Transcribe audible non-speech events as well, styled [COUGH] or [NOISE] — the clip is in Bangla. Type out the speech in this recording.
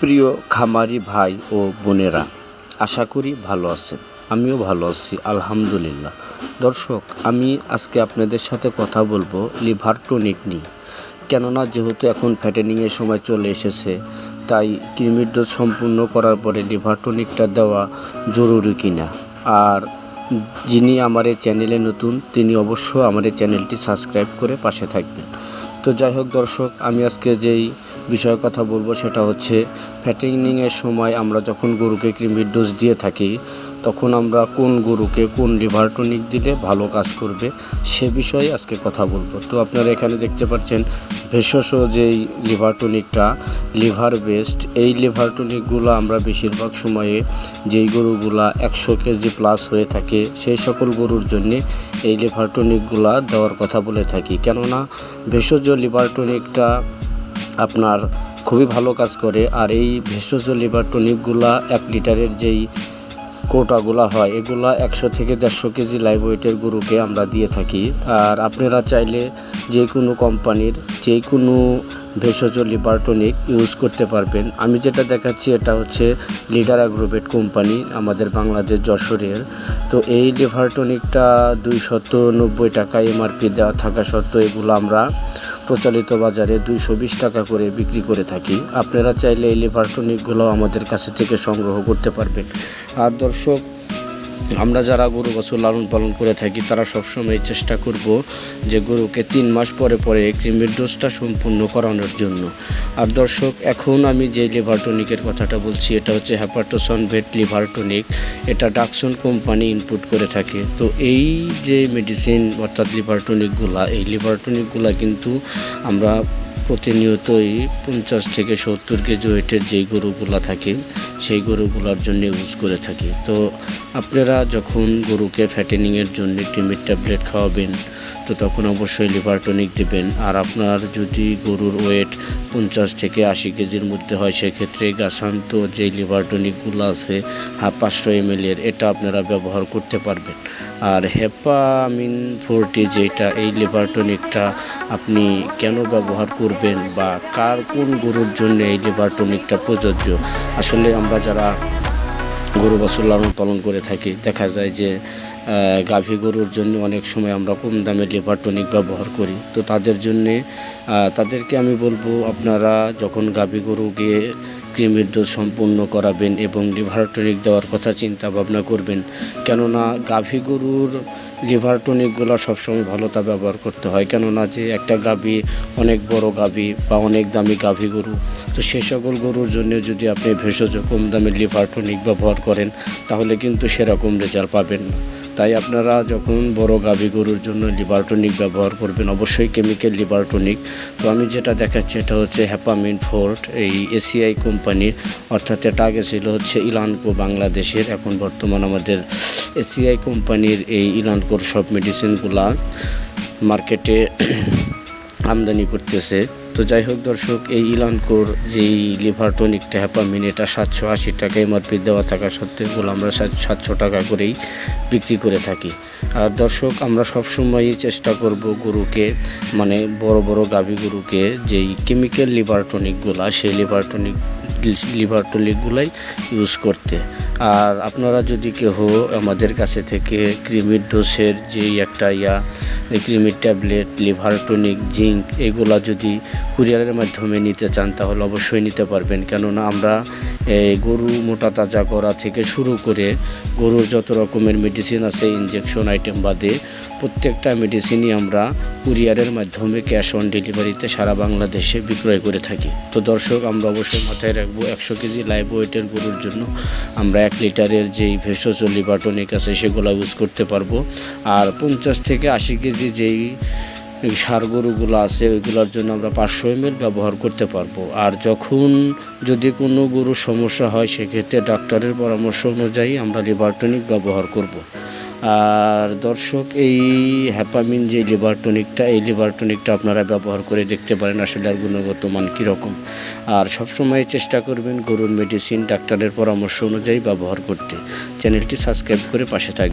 প্রিয় খামারি ভাই ও বোনেরা, আশা করি ভালো আছেন। আমিও ভালো আছি, আলহামদুলিল্লাহ। দর্শক, আমি আজকে আপনাদের সাথে কথা বলব লিভার টনিক নিয়ে। কেননা, যেহেতু এখন ফ্যাটেনিংয়ের সময় চলে এসেছে, তাই কৃমির ডোজ সম্পূর্ণ করার পরে লিভার টনিকটা দেওয়া জরুরি কিনা। আর যিনি আমার এই চ্যানেলে নতুন, তিনি অবশ্য আমার এই চ্যানেলটি সাবস্ক্রাইব করে পাশে থাকবেন। তো যাই হোক দর্শক, আমি আজকে যেই বিষয়ে কথা বলব সেটা হচ্ছে ফ্যাটিংয়ের সময় আমরা যখন গরুকে ক্রিমির ডোজ দিয়ে থাকি তখন আমরা কোন গরুকে কোন লিভার টনিক দিলে ভালো কাজ করবে সে বিষয়ে আজকে কথা বলব। তো আপনারা এখানে দেখতে পাচ্ছেন ভেষজ যেই লিভার টনিকটা লিভার বেস্ট এই লিভার টনিকগুলো আমরা বেশিরভাগ সময়ে যেই গরুগুলা একশো কেজি প্লাস হয়ে থাকে সেই সকল গরুর জন্য এই লিভার টনিকগুলা দেওয়ার কথা বলে থাকি। কেননা ভেষজ লিভার টনিকটা আপনার খুবই ভালো কাজ করে আর এই ভেষজ লিভার টনিকগুলা এক লিটারের যেই কোটাগুলা হয়, এগুলা একশো থেকে দেড়শো কেজি লাইভ ওয়েটের গরুকে আমরা দিয়ে থাকি। আর আপনারা চাইলে যে কোনো কোম্পানির যে কোনো ভেষজ লিভার টনিক ইউজ করতে পারবেন। আমি যেটা দেখাচ্ছি এটা হচ্ছে লিডার অ্যাগ্রোভেট কোম্পানি আমাদের বাংলাদেশ যশোরের। তো এই লিভার টনিকটা দুইশত নব্বই টাকা এমআরপি দেওয়া থাকা সত্ত্বেও এগুলো আমরা প্রচলিত বাজারে দুইশো বিশ টাকা করে বিক্রি করে থাকি। আপনারা চাইলে এই লিভার টনিকগুলো আমাদের কাছে থেকে সংগ্রহ করতে পারবেন। আর দর্শক আমরা যারা গরু বছর লালন পালন করে থাকি, তারা সবসময় চেষ্টা করব যে গরুকে তিন মাস পরে পরে কৃমির ডোজটা সম্পূর্ণ করানোর জন্য। আর দর্শক, এখন আমি যে লিভার টনিকের কথাটা বলছি, এটা হচ্ছে হ্যাপাটোসন ভেট লিভার টনিক। এটা ডাকসন কোম্পানি ইনপুট করে থাকে। তো এই যে মেডিসিন অর্থাৎ লিভার টনিকগুলা, এই লিভার টনিকগুলা কিন্তু আমরা প্রতিনিয়তই পঞ্চাশ থেকে সত্তর কেজি ওয়েটের যেই গরুগুলা থাকে, সেই গরুগুলার জন্য ইউজ করে থাকি। তো আপনারা যখন গরুকে ফ্যাটেনিংয়ের জন্য টিমির ট্যাবলেট খাওয়াবেন, তো তখন অবশ্যই লিভার টনিক দেবেন। আর আপনার যদি গরুর ওয়েট পঞ্চাশ থেকে আশি কেজির মধ্যে হয়, সেক্ষেত্রে গাছান্ত যে লিভার টনিকগুলো আছে হা পাঁচশো এম এর, এটা আপনারা ব্যবহার করতে পারবেন। আর হেপামিন ফোরটি যেটা, এই লিভার টনিকটা আপনি কেন ব্যবহার করবেন বা কার কোন গরুর জন্য এই লিভার টনিকটা প্রযোজ্য? আসলে আমরা যারা গরু বছর লালন পালন করে থাকি। দেখা যায় যে গাভী গরুর জন্য অনেক সময় আমরা কম দামে লিভার টনিক ব্যবহার করি। তো তাদের জন্যে তাদেরকে আমি বলব, আপনারা যখন গাভী গরুকে কৃমির ডোজ সম্পূর্ণ করাবেন এবং লিভার টনিক দেওয়ার কথা চিন্তা ভাবনা করবেন, কেননা গাভী গরুর লিভার টনিকগুলো সবসময় ভালোতা ব্যবহার করতে হয়। কেননা যে, একটা গাভী অনেক বড় গাভী বা অনেক দামি গাভী গরু, তো সে সকল গরুর জন্য যদি আপনি ভেষজ কম দামের লিভার টনিক ব্যবহার করেন, তাহলে কিন্তু সেরকম রেজাল্ট পাবেন না। তাই আপনারা যখন বড় গাভী গরুর জন্য লিভার টনিক ব্যবহার করবেন, অবশ্যই কেমিক্যাল লিভার টনিক তো আমি যেটা দেখাচ্ছি, এটা হচ্ছে হ্যাপামিন ফোর্ট এই এসিআই কোম্পানির অর্থাৎ এটা আগে ছিল হচ্ছে ইলানকো বাংলাদেশের, এখন বর্তমান আমাদের এসিআই কোম্পানির এই ইলানকোর সব মেডিসিনগুলা মার্কেটে [CLEARS THROAT] আমদানি করতেছে। তো যাই হোক দর্শক, এই ইলানকোর যেই লিভার টনিকটা হ্যাপামিন এটা সাতশো আশি টাকা এমআরপি দেওয়া থাকা সত্ত্বেও এগুলো আমরা সাতশো টাকা করেই বিক্রি করে থাকি। আর দর্শক, আমরা সবসময়ই চেষ্টা করব গরুকে মানে বড় বড় গাভী গরুকে যেই কেমিক্যাল লিভার টনিকগুলা সেই লিভার টনিক লিভার টনিকগুলাই ইউজ করতে। আর আপনারা যদি কেহ আমাদের কাছে থেকে ক্রিমির ডোসের যেই একটা ইয়া ক্রিমির ট্যাবলেট, লিভার টনিক, জিঙ্ক, এগুলা যদি কুরিয়ারের মাধ্যমে নিতে চান, তাহলে অবশ্যই নিতে পারবেন। কেননা আমরা এই গরু মোটা তাজা করা থেকে শুরু করে গরুর যত রকমের মেডিসিন আছে ইনজেকশন আইটেম বাদে প্রত্যেকটা মেডিসিনই আমরা কুরিয়ারের মাধ্যমে ক্যাশ অন ডেলিভারিতে সারা বাংলাদেশে বিক্রয় করে থাকি। তো দর্শক, আমরা অবশ্যই মাথায় রাখব, একশো কেজি লাইভ ওয়েটের গরুর জন্য আমরা এক লিটারের যেই ভেষজ লিবাটনিক আছে সেগুলো ইউজ করতে পারব আর পঞ্চাশ থেকে আশি কেজি যেই সার গরুগুলো আছে, ওইগুলোর জন্য আমরা পাঁচশো এম ব্যবহার করতে পারব আর যখন যদি কোনো গরুর সমস্যা হয়, সেক্ষেত্রে ডাক্তারের পরামর্শ অনুযায়ী আমরা লিভারটনিক ব্যবহার করব। আর দর্শক, এই হ্যাপামিন যে লিভার টনিকটা এই লিভার টনিকটা আপনারা ব্যবহার করে দেখতে পারেন, আসলে আর গুণগত মান কীরকম। আর সবসময় চেষ্টা করবেন গরুর মেডিসিন ডাক্তারের পরামর্শ অনুযায়ী ব্যবহার করতে। চ্যানেলটি সাবস্ক্রাইব করে পাশে থাকবেন।